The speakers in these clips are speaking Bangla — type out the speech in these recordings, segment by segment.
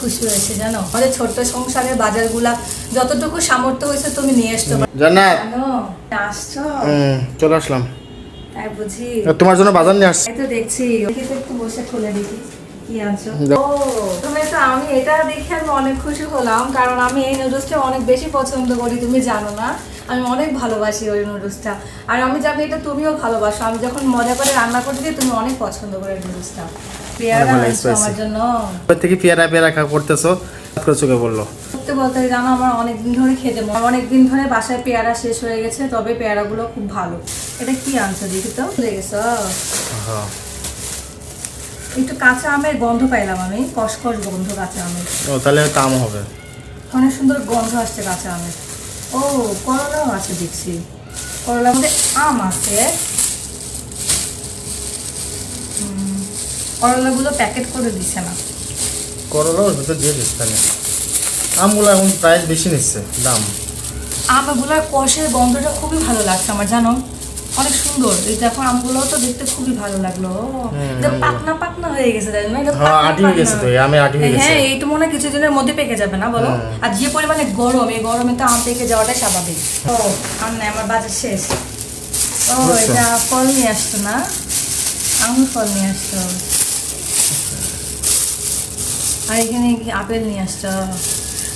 খুশি হয়েছে জানো? আমাদের ছোট্ট সংসারের বাজারগুলা যতটুকু সামর্থ্য হয়েছে তুমি নিয়ে আসতে পারো। জান্নাত। আসছো? চলে আসলাম। তাই বুঝি। তোমার জন্য বাজার নিয়ে আসছি। এই তো দেখছি। একটু বসে খুলে দেখি আমি এটা দেখে আমি অনেক খুশি হলাম কারণ আমি এই নুডলসটা অনেক বেশি পছন্দ করি তুমি জানো না। আমি অনেক ভালোবাসি ওই নুডলসটা আর আমি জানি এটা তুমিও ভালোবাসো। আমি যখন মজা করে রান্না করতে তুমি অনেক পছন্দ করে নুডলসটা পেয়ারা ভালো আনছো spicy। আমার জন্য। ওর থেকে পেয়ারা পেয়ারা খা করতেছো চোখে বলল সত্যি বলতে জানো আমার অনেক ধরে খেতে মন অনেক ধরে বাসায় পেয়ারা শেষ হয়ে গেছে তবে পেয়ারাগুলো খুব ভালো। এটা কি আনছো দেখি তো? ভুলে হ্যাঁ একটু কাঁচা আমের গন্ধ পাইলাম আমি কসকস গন্ধ কাঁচা আমের। ও তাহলে কাম হবে। অনেক সুন্দর গন্ধ আসছে কাঁচা আমের। ও করলাও আছে দেখছি। করলার মধ্যে আম আছে। করলাগুলো প্যাকেট করে দিচ্ছে না। করল ওর ভিতর দিয়ে দিস তাহলে। আমগুলো এখন প্রাইস বেশি নিচ্ছে দাম। আমগুলোর কষের গন্ধটা খুবই ভালো লাগছে আমার জানো? অনেক সুন্দর। এই দেখো আমগুলো তো দেখতে খুবই ভালো লাগল। এটা পাকনা পাকনা হয়ে গেছে তাই না এটা হ্যাঁ আটি হয়ে গেছে তো। এই আটি হয়ে গেছে। হ্যাঁ এই তো মনে হয় কিছুদিনের মধ্যে পেকে যাবে না বলো? আর যে পরিমাণে গরম এই গরমে তো আম পেকে যাওয়াটাই স্বাভাবিক। ও আর না আমার বাজার শেষ। ও এটা ফল নিয়ে আসতো না? আঙুর ফল নিয়ে আসতো। আর এখানে আপেল নিয়ে আসতো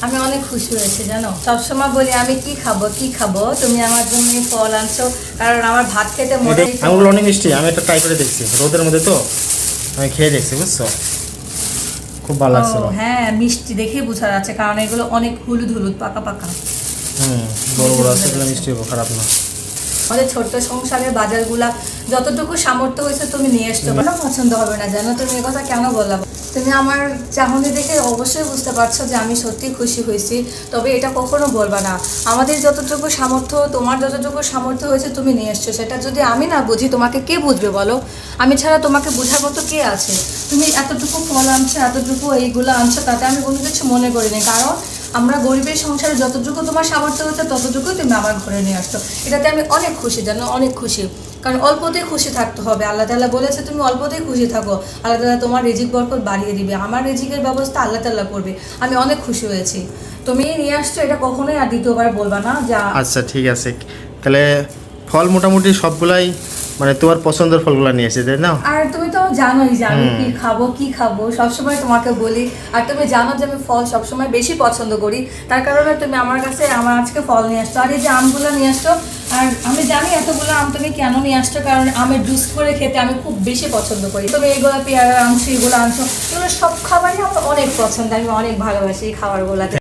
আমি অনেক খুশি হয়েছি জানো? সবসময় বলি আমি কি খাব? কি খাব? তুমি আমার জন্য ফল আনছো। কারণ আমার ভাত খেতে মনে আমগুলো অনেক মিষ্টি আমি একটা ট্রাই করে দেখছি। রোদের মধ্যে তো আমি খেয়ে দেখছি বুঝছ? খুব ভালো লাগছিল। ও, হ্যাঁ মিষ্টি দেখেই বোঝা যাচ্ছে কারণ এগুলো অনেক হলুদ হলুদ পাকা পাকা। হুম বড় বড় আছে মিষ্টি খারাপ না। আমাদের ছোট্ট সংসারের বাজারগুলা যতটুকু সামর্থ্য হয়েছে তুমি নিয়ে আসতে পারো। পছন্দ হবে না জানো? তুমি কথা কেন বললা তুমি আমার চাহনি দেখে অবশ্যই বুঝতে পারছ যে আমি সত্যি খুশি হয়েছি। তবে এটা কখনো বলবা না। আমাদের যতটুকু সামর্থ্য, তোমার যতটুকু সামর্থ্য হয়েছে তুমি নিয়ে এসছো। সেটা যদি আমি না বুঝি, তোমাকে কে বুঝবে বলো? আমি ছাড়া তোমাকে বোঝার মতো কে আছে? তুমি এতটুকু ফল আনছো, এতটুকু এইগুলো আনছো, তাতে আমি কোনো কিছু মনে করিনি। কারণ আমরা গরিবের সংসারে যতটুকু তোমার সামর্থ্য হচ্ছে ততটুকুই তুমি আমার ঘরে নিয়ে আসছো। এটাতে আমি অনেক খুশি জানো, অনেক খুশি। কারণ অল্পতেই খুশি থাকতে হবে। আল্লাহ তাআলা বলেছে তুমি অল্পতেই খুশি থাকো। আল্লাহ তাআলা তোমার রিজিক বরকত বাড়িয়ে দিবে। আমার রিজিকের ব্যবস্থা আল্লাহ তাআলা করবে। আমি অনেক খুশি হয়েছি। তুমি নিয়ে আসছো এটা কখনোই আর দ্বিতীয়বার বলবা না যা আচ্ছা ঠিক আছে। তাহলে ফল মোটামুটি সবগুলাই মানে তোমার পছন্দের ফলগুলো নিয়ে এসে তাই না? আর তুমি তো জানোই যে আমি কি খাব কি খাব সবসময় তোমাকে বলি। আর তুমি জানো যে আমি ফল সবসময় বেশি পছন্দ করি। তার কারণে তুমি আমার কাছে আমার আজকে ফল নিয়ে আসছো। আর এই যে আমগুলো নিয়ে আসছো আর আমি জানি এতগুলো আম তুমি কেন নিয়ে আসছো, কারণ আমের জুস করে খেতে আমি খুব বেশি পছন্দ করি। তুমি এইগুলো পেয়ারা আনছো এগুলো আনছো, এগুলো সব খাবারই আমার অনেক পছন্দ, আমি অনেক ভালোবাসি এই খাবারগুলোতে।